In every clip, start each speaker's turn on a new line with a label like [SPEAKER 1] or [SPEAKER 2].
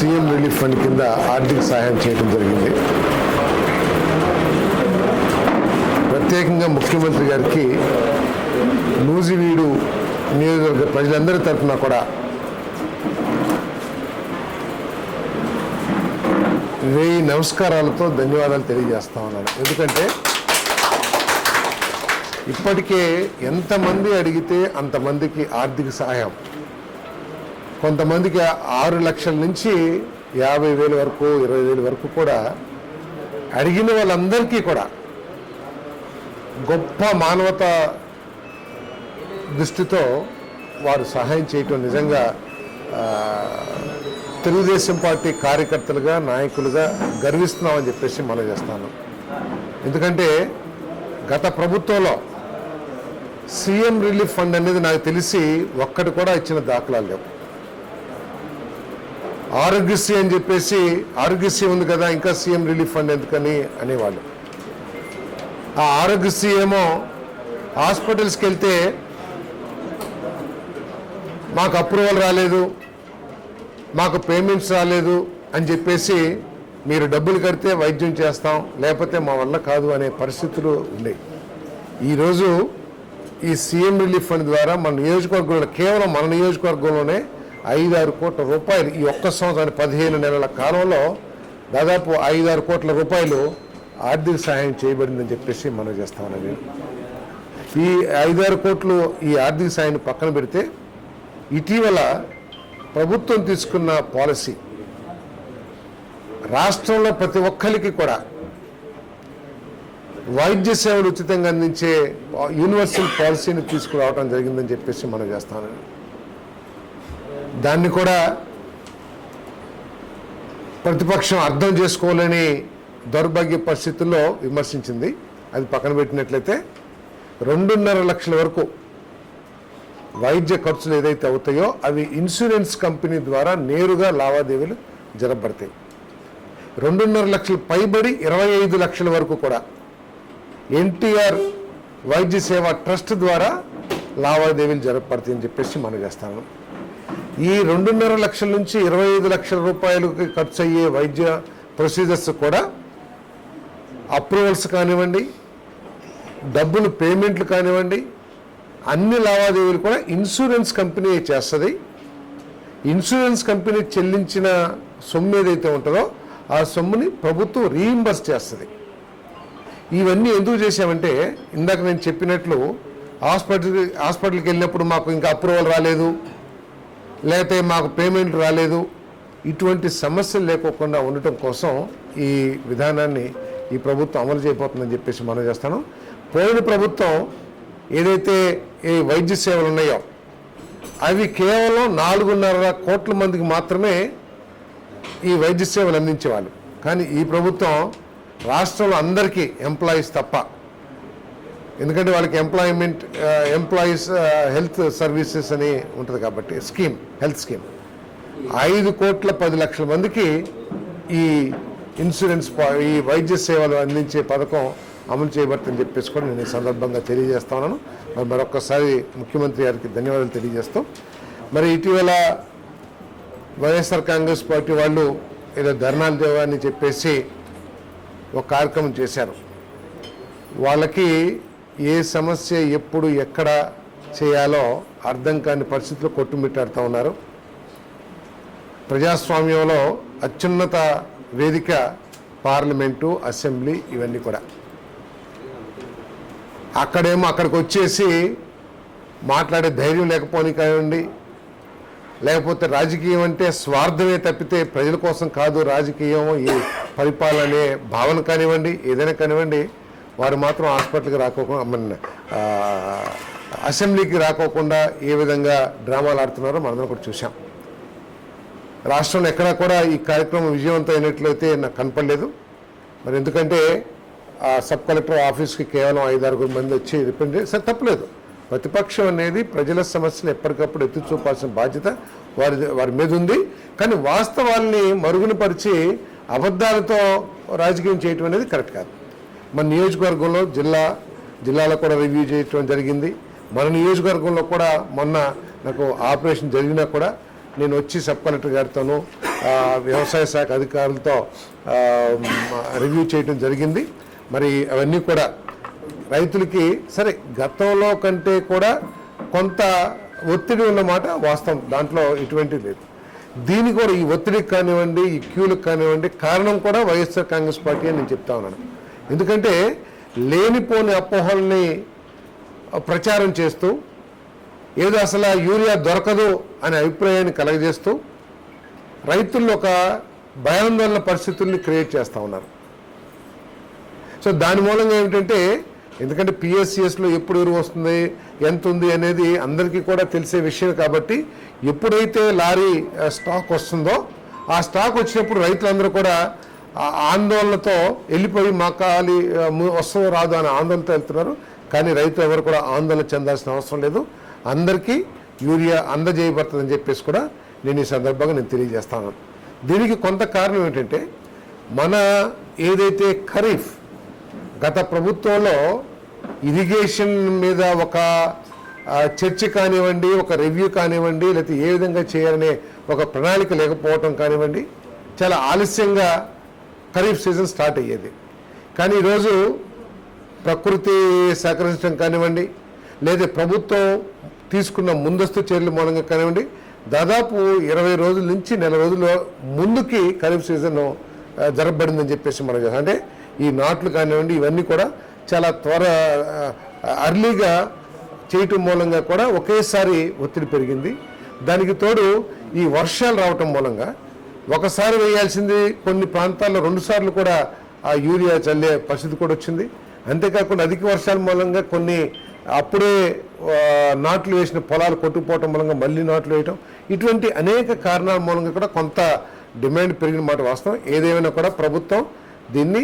[SPEAKER 1] CM relief fund కింద ఆర్థిక సహాయం చేయడం జరిగింది. ప్రత్యేకంగా ముఖ్యమంత్రి గారికి నూజివీడు నియోజకవర్గ ప్రజలందరి తరఫున కూడా వెయ్యి నమస్కారాలతో ధన్యవాదాలు తెలియజేస్తా ఉన్నాను. ఎందుకంటే ఇప్పటికే ఎంతమంది అడిగితే అంతమందికి ఆర్థిక సహాయం కొంతమందికి ఆరు లక్షల నుంచి యాభై వేల వరకు ఇరవై వేల వరకు కూడా అడిగిన వాళ్ళందరికీ కూడా గొప్ప మానవత దృష్టితో వారు సహాయం చేయటం నిజంగా తెలుగుదేశం పార్టీ కార్యకర్తలుగా నాయకులుగా గర్విస్తున్నామని చెప్పేసి మనం చేస్తాను. ఎందుకంటే గత ప్రభుత్వంలో సీఎం రిలీఫ్ ఫండ్ అనేది నాకు తెలిసి ఒక్కటి కూడా ఇచ్చిన దాఖలాలు లేవు. ఆరోగ్యశ్రీ అని చెప్పేసి ఆరోగ్యశ్రీ ఉంది కదా ఇంకా సీఎం రిలీఫ్ ఫండ్ ఎందుకని అనేవాళ్ళు. ఆ ఆరోగ్యశ్రీ ఏమో హాస్పిటల్స్కి వెళ్తే మాకు అప్రూవల్ రాలేదు మాకు పేమెంట్స్ రాలేదు అని చెప్పేసి మీరు డబ్బులు కడితే వైద్యం చేస్తాం లేకపోతే మా వల్ల కాదు అనే పరిస్థితులు ఉండేవి ఈరోజు ఈ సీఎం రిలీఫ్ ఫండ్ ద్వారా మన నియోజకవర్గంలో కేవలం మన నియోజకవర్గంలోనే ఐదు ఆరు కోట్ల రూపాయలు ఈ ఒక్క సంవత్సరానికి పదిహేను నెలల కాలంలో దాదాపు ఐదు ఆరు కోట్ల రూపాయలు ఆర్థిక సహాయం చేయబడిందని చెప్పేసి మనం చేస్తామని నేను ఈ ఐదారు కోట్లు ఈ ఆర్థిక సాయాన్ని పక్కన పెడితే ఇటీవల ప్రభుత్వం తీసుకున్న పాలసీ రాష్ట్రంలో ప్రతి ఒక్కరికి కూడా వైద్య సేవలు ఉచితంగా అందించే యూనివర్సల్ పాలసీని తీసుకురావడం జరిగిందని చెప్పేసి మనం చేస్తాను దాన్ని కూడా ప్రతిపక్షం అర్థం చేసుకోలేని దౌర్భాగ్య పరిస్థితుల్లో విమర్శించింది. అది పక్కన పెట్టినట్లయితే రెండున్నర లక్షల వరకు వైద్య ఖర్చులు ఏదైతే అవుతాయో అవి ఇన్సూరెన్స్ కంపెనీ ద్వారా నేరుగా లావాదేవీలు జరపబడతాయి. రెండున్నర లక్షలు పైబడి ఇరవై ఐదు లక్షల వరకు కూడా ఎన్టీఆర్ వైద్య సేవ ట్రస్ట్ ద్వారా లావాదేవీలు జరపబడతాయి అని చెప్పేసి మనం చేస్తాను ఈ రెండున్నర లక్షల నుంచి ఇరవై ఐదు లక్షల రూపాయలకి ఖర్చు అయ్యే వైద్య ప్రొసీజర్స్ కూడా అప్రూవల్స్ కానివ్వండి డబ్బులు పేమెంట్లు కానివ్వండి అన్ని లావాదేవీలు కూడా ఇన్సూరెన్స్ కంపెనీ చేస్తుంది. ఇన్సూరెన్స్ కంపెనీ చెల్లించిన సొమ్ము ఏదైతే ఉంటుందో ఆ సొమ్ముని ప్రభుత్వం రీఇంబర్స్ చేస్తుంది. ఇవన్నీ ఎందుకు చేశామంటే ఇందాక నేను చెప్పినట్లు హాస్పిటల్ హాస్పిటల్కి వెళ్ళినప్పుడు మాకు ఇంకా అప్రూవల్ రాలేదు. లేకపోతే మాకు పేమెంట్ రాలేదు. ఇటువంటి సమస్యలు లేకోకుండా ఉండటం కోసం ఈ విధానాన్ని ఈ ప్రభుత్వం అమలు చేయబోతుందని చెప్పేసి మనం చేస్తాను. పోయిన ప్రభుత్వం ఏదైతే ఈ వైద్య సేవలు ఉన్నాయో అవి కేవలం నాలుగున్నర కోట్ల మందికి మాత్రమే ఈ వైద్య సేవలు అందించేవాళ్ళు. కానీ ఈ ప్రభుత్వం రాష్ట్రంలో అందరికీ ఎంప్లాయీస్ తప్ప ఎందుకంటే వాళ్ళకి ఎంప్లాయ్మెంట్ ఎంప్లాయీస్ హెల్త్ సర్వీసెస్ అని ఉంటుంది కాబట్టి స్కీమ్ హెల్త్ స్కీమ్ ఐదు కోట్ల పది లక్షల మందికి ఈ ఇన్సూరెన్స్ ఈ వైద్య సేవలు అందించే పథకం అమలు చేయబడుతుందని చెప్పేసి కూడా నేను ఈ సందర్భంగా తెలియజేస్తున్నాను మరి మరొకసారి ముఖ్యమంత్రి గారికి ధన్యవాదాలు తెలియజేస్తాం మరి ఇటీవల వైఎస్ఆర్ కాంగ్రెస్ పార్టీ వాళ్ళు ఏదో ధర్నాలు దేవాన్ని చెప్పేసి ఒక కార్యక్రమం చేశారు. వాళ్ళకి ఏ సమస్య ఎప్పుడు ఎక్కడ చేయాలో అర్థం కాని పరిస్థితుల్లో కొట్టుమిట్టాడుతూ ఉన్నారు. ప్రజాస్వామ్యంలో అత్యున్నత వేదిక పార్లమెంటు అసెంబ్లీ ఇవన్నీ కూడా. అక్కడేమో అక్కడికి వచ్చేసి మాట్లాడే ధైర్యం లేకపోని కానివ్వండి లేకపోతే రాజకీయం అంటే స్వార్థమే తప్పితే ప్రజల కోసం కాదు రాజకీయం ఈ పరిపాలనే భావన కానివ్వండి ఏదైనా కానివ్వండి వారు మాత్రం హాస్పిటల్కి రాకోకుండా మన అసెంబ్లీకి రాకోకుండా ఏ విధంగా డ్రామాలు ఆడుతున్నారో మనందరం కూడా చూసాం రాష్ట్రంలో ఎక్కడా కూడా ఈ కార్యక్రమం విజయవంతం అయినట్లయితే నాకు కనపడలేదు. మరి ఎందుకంటే ఆ సబ్ కలెక్టర్ ఆఫీస్కి కేవలం ఐదు ఆరుగురు మంది వచ్చి రిప్రజెంట్ సరే తప్పలేదు. ప్రతిపక్షం అనేది ప్రజల సమస్యలు ఎప్పటికప్పుడు ఎత్తి చూపాల్సిన బాధ్యత వారి వారి మీద ఉంది. కానీ వాస్తవాల్ని మరుగునపరిచి అబద్ధాలతో రాజకీయం చేయటం అనేది కరెక్ట్ కాదు. మన నియోజకవర్గంలో జిల్లా జిల్లాలో కూడా రివ్యూ చేయటం జరిగింది. మన నియోజకవర్గంలో కూడా మొన్న నాకు ఆపరేషన్ జరిగినా కూడా నేను వచ్చి సబ్ కలెక్టర్ గారితోనూ వ్యవసాయ శాఖ అధికారులతో రివ్యూ చేయడం జరిగింది. మరి అవన్నీ కూడా రైతులకి సరే గతంలో కంటే కూడా కొంత ఒత్తిడి ఉన్నమాట వాస్తవం. దాంట్లో ఎటువంటి లేదు. దీని కూడా ఈ ఒత్తిడికి కానివ్వండి ఈ క్యూలకు కానివ్వండి కారణం కూడా వైఎస్ఆర్ కాంగ్రెస్ పార్టీ అని నేను చెప్తా ఉన్నాను. ఎందుకంటే లేనిపోని అపోహల్ని ప్రచారం చేస్తూ ఏదో అసలు యూరియా దొరకదు అనే అభిప్రాయాన్ని కలగజేస్తూ రైతుల్లో ఒక భయాందోళన పరిస్థితుల్ని క్రియేట్ చేస్తూ ఉన్నారు. సో దాని మూలంగా ఏమిటంటే ఎందుకంటే పిఎస్సిఎస్లో ఎప్పుడు ఎరువు వస్తుంది ఎంత ఉంది అనేది అందరికీ కూడా తెలిసే విషయం కాబట్టి ఎప్పుడైతే లారీ స్టాక్ వస్తుందో ఆ స్టాక్ వచ్చినప్పుడు రైతులందరూ కూడా ఆందోళనతో వెళ్ళిపోయి మా కాలి ఆ, వస్తుందో రాదు అనే ఆందోళనతో వెళ్తున్నారు. కానీ రైతు ఎవరు కూడా ఆందోళన చెందాల్సిన అవసరం లేదు. అందరికీ యూరియా అందజేయబడుతుందని చెప్పేసి కూడా నేను ఈ సందర్భంగా నేను తెలియజేస్తాను. దీనికి కొంత కారణం ఏంటంటే మన ఏదైతే ఖరీఫ్ గత ప్రభుత్వంలో ఇరిగేషన్ మీద ఒక చర్చ కానివ్వండి ఒక రివ్యూ కానివ్వండి లేకపోతే ఏ విధంగా చేయాలనే ఒక ప్రణాళిక లేకపోవటం కానివ్వండి చాలా ఆలస్యంగా ఖరీఫ్ సీజన్ స్టార్ట్ అయ్యేది. కానీ ఈరోజు ప్రకృతి సహకరించడం కానివ్వండి లేదా ప్రభుత్వం తీసుకున్న ముందస్తు చర్యల మూలంగా కానివ్వండి దాదాపు ఇరవై రోజుల నుంచి నెల రోజుల ముందుకి ఖరీఫ్ సీజన్ జరపబడిందని జరగబడిందని చెప్పేసి మనం కదా అంటే ఈ నాట్లు కానివ్వండి ఇవన్నీ కూడా చాలా త్వర అర్లీగా చేయటం మూలంగా కూడా ఒకేసారి ఒత్తిడి పెరిగింది. దానికి తోడు ఈ వర్షాలు రావటం మూలంగా ఒకసారి వేయాల్సింది కొన్ని ప్రాంతాల్లో రెండు సార్లు కూడా ఆ యూరియా చల్లే పరిస్థితి కూడా వచ్చింది. అంతేకాకుండా అధిక వర్షాల మూలంగా కొన్ని అప్పుడే నాట్లు వేసిన పొలాలు కొట్టుకుపోవటం మూలంగా మళ్ళీ నాట్లు వేయటం. ఇటువంటి అనేక కారణాల మూలంగా కూడా కొంత డిమాండ్ పెరిగిన మాట వాస్తవం. ఏదేమైనా కూడా ప్రభుత్వం దీన్ని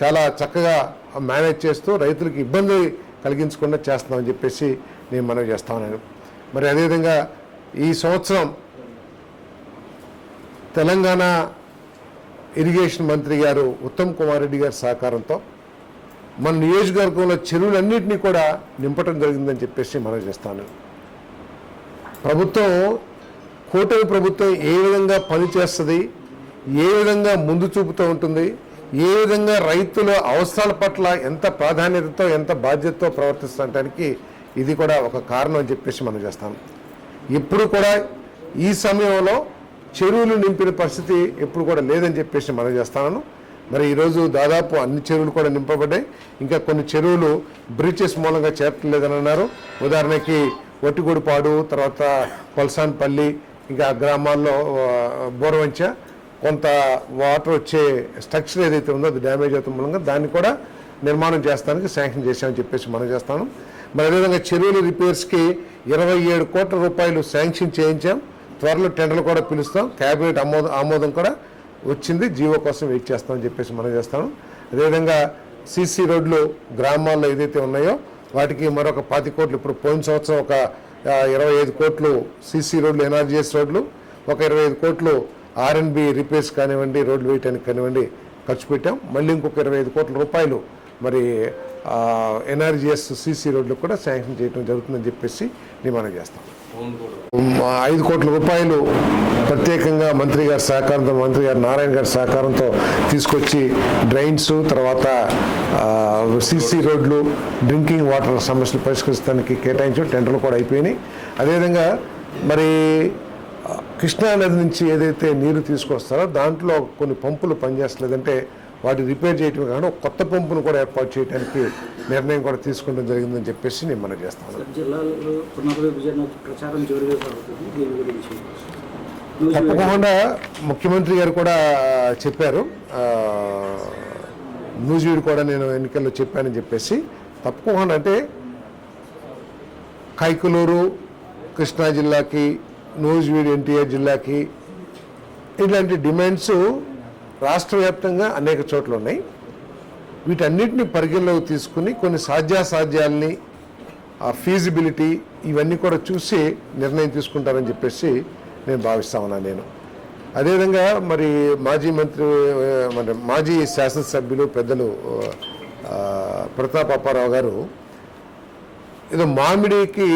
[SPEAKER 1] చాలా చక్కగా మేనేజ్ చేస్తూ రైతులకు ఇబ్బంది కలిగించకుండా చేస్తామని చెప్పేసి నేను మనవి చేస్తాను మరి అదేవిధంగా ఈ సంవత్సరం తెలంగాణ ఇరిగేషన్ మంత్రి గారు ఉత్తమ్ కుమార్ రెడ్డి గారి సహకారంతో మన నియోజకవర్గంలో చెరువులన్నింటినీ కూడా నింపటం జరిగిందని చెప్పేసి మనం చేస్తాను. ప్రభుత్వం కూటమి ప్రభుత్వం ఏ విధంగా పనిచేస్తుంది ఏ విధంగా ముందు చూపుతూ ఉంటుంది ఏ విధంగా రైతుల అవసరాల పట్ల ఎంత ప్రాధాన్యతతో ఎంత బాధ్యతతో ప్రవర్తిస్తుంటానికి ఇది కూడా ఒక కారణం అని చెప్పేసి మనం చేస్తాం ఇప్పుడు కూడా ఈ సమయంలో చెరువులు నింపిన పరిస్థితి ఎప్పుడు కూడా లేదని చెప్పేసి మనం చేస్తాను మరి ఈరోజు దాదాపు అన్ని చెరువులు కూడా నింపబడ్డాయి. ఇంకా కొన్ని చెరువులు బ్రీచెస్ మూలంగా చేరట్లేదని అన్నారు. ఉదాహరణకి ఒట్టిగూడిపాడు తర్వాత కొలసాన్పల్లి ఇంకా గ్రామాల్లో బోరవంచ కొంత వాటర్ వచ్చే స్ట్రక్చర్ ఏదైతే ఉందో అది డ్యామేజ్ అవుతుంది మూలంగా దాన్ని కూడా నిర్మాణం చేస్తానికి శాంక్షన్ చేశామని చెప్పేసి మనం చేస్తాను. మరి అదేవిధంగా చెరువుల రిపేర్స్కి ఇరవై ఏడు కోట్ల రూపాయలు శాంక్షన్ చేయించాం. త్వరలో టెండర్లు కూడా పిలుస్తాం. క్యాబినెట్ ఆమోదం ఆమోదం కూడా వచ్చింది. జీవో కోసం వెయిట్ చేస్తామని చెప్పేసి మనం చేస్తాం. అదేవిధంగా సీసీ రోడ్లు గ్రామాల్లో ఏదైతే ఉన్నాయో వాటికి మరొక పాతి కోట్లు ఇప్పుడు పోయిన సంవత్సరం ఒక ఇరవై ఐదు కోట్లు సీసీ రోడ్లు ఎన్ఆర్జీఎస్ రోడ్లు ఒక ఇరవై ఐదు కోట్లు ఆర్ఎన్బి రిపేర్స్ కానివ్వండి రోడ్లు వేయటానికి కానివ్వండి ఖర్చు పెట్టాం. మళ్ళీ ఇంకొక ఇరవై ఐదు కోట్ల రూపాయలు మరి ఎన్ఆర్జీఎస్ సీసీ రోడ్లు కూడా శాంక్షన్ చేయడం జరుగుతుందని చెప్పేసి నేను చేస్తాం. ఐదు కోట్ల రూపాయలు ప్రత్యేకంగా మంత్రి గారి సహకారంతో మంత్రి గారు నారాయణ గారి సహకారంతో తీసుకొచ్చి డ్రైన్స్ తర్వాత సీసీ రోడ్లు డ్రింకింగ్ వాటర్ సమస్యలు పరిష్కరించడానికి కేటాయించడం టెండర్లు కూడా అయిపోయినాయి. అదేవిధంగా మరి కృష్ణానది కృష్ణా నది నుంచి ఏదైతే నీరు తీసుకొస్తారో దాంట్లో కొన్ని పంపులు పనిచేస్తలేదంటే వాటి రిపేర్ చేయటం కాకుండా ఒక కొత్త పంపును కూడా ఏర్పాటు చేయడానికి నిర్ణయం కూడా తీసుకోవడం జరిగిందని చెప్పేసి నేను మనం చేస్తాను తప్పకుండా ముఖ్యమంత్రి గారు కూడా చెప్పారు. ఆ, నూజివీడు కూడా నేను ఎన్నికల్లో చెప్పానని చెప్పేసి తప్పకుండా అంటే కైకులూరు కృష్ణా జిల్లాకి నూజివీడు ఎన్టీఆర్ జిల్లాకి ఇలాంటి డిమాండ్స్ రాష్ట్ర వ్యాప్తంగా అనేక చోట్ల ఉన్నాయి. వీటన్నిటిని పరిగణలోకి తీసుకుని కొన్ని సాధ్యాసాధ్యాలని ఆ ఫీజిబిలిటీ ఇవన్నీ కూడా చూసి నిర్ణయం తీసుకుంటారని చెప్పేసి నేను భావిస్తా ఉన్నాను నేను. అదేవిధంగా మరి మాజీ మంత్రి మన మరి మాజీ శాసనసభ్యులు పెద్దలు ప్రతాప్ అప్పారావు గారు ఏదో మామిడికి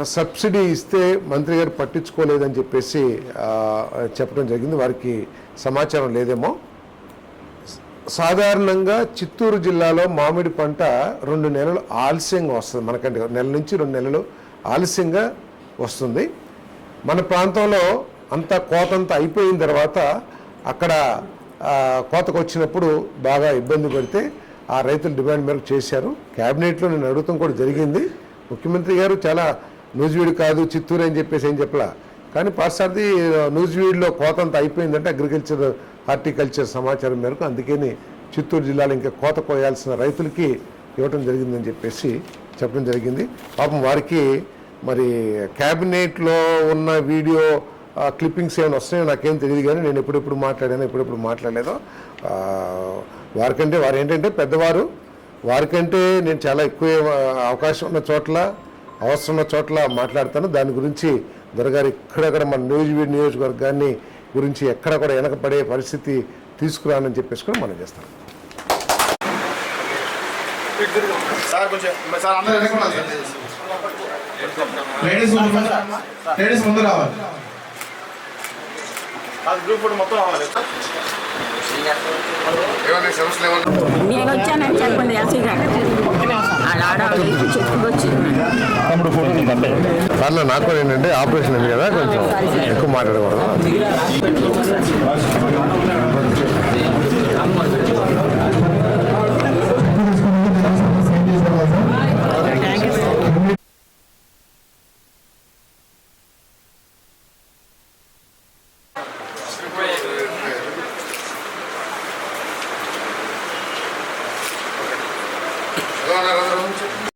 [SPEAKER 1] సబ్సిడీ ఇస్తే మంత్రి గారు పట్టించుకోలేదని చెప్పేసి చెప్పడం జరిగింది. వారికి సమాచారం లేదేమో. సాధారణంగా చిత్తూరు జిల్లాలో మామిడి పంట రెండు నెలలు ఆలస్యంగా వస్తుంది. మనకంటే నెల నుంచి రెండు నెలలు ఆలస్యంగా వస్తుంది. మన ప్రాంతంలో అంతా కోతంతా అయిపోయిన తర్వాత అక్కడ కోతకు వచ్చినప్పుడు బాగా ఇబ్బంది పడితే ఆ రైతుల డిమాండ్ మేరకు చేశారు. క్యాబినెట్లో నేను అడుగుతాం కూడా జరిగింది. ముఖ్యమంత్రి గారు చాలా నూజివీడు కాదు చిత్తూరు అని చెప్పేసి ఏం చెప్పలా? కానీ పార్సాది నూజివీడులో కోత అంతా అయిపోయిందంటే అగ్రికల్చర్ హార్టికల్చర్ సమాచారం మేరకు అందుకని చిత్తూరు జిల్లాలో ఇంకా కోత కోయాల్సిన రైతులకి ఇవ్వటం జరిగిందని చెప్పేసి చెప్పడం జరిగింది. పాపం వారికి మరి క్యాబినెట్లో ఉన్న వీడియో క్లిప్పింగ్స్ ఏమైనా వస్తాయో నాకేం తెలియదు కానీ నేను ఎప్పుడెప్పుడు మాట్లాడాను ఎప్పుడెప్పుడు మాట్లాడలేదో వారికంటే వారు ఏంటంటే పెద్దవారు వారికంటే నేను చాలా ఎక్కువ అవకాశం ఉన్న చోట్ల అవసరం ఉన్న చోట్ల మాట్లాడతాను. దాని గురించి దొరగారు ఇక్కడక్కడ మన నియోజకవర్గ నియోజకవర్గాన్ని గురించి ఎక్కడ కూడా వెనకపడే పరిస్థితి తీసుకురానని చెప్పేసి కూడా మనం చేస్తాం.
[SPEAKER 2] లేడీస్ ముందు రావాలి
[SPEAKER 3] అది గ్రూప్ ఫోటో మొత్తం రావాలి ఏమన్నా సమస్యలు ఏమన్నా
[SPEAKER 4] నేను వచ్చానని చెప్పండి
[SPEAKER 1] నాకు కూడా ఏంటంటే ఆపరేషన్ ఉంది కదా కొంచెం ఎక్కువ మాట్లాడకూడదు.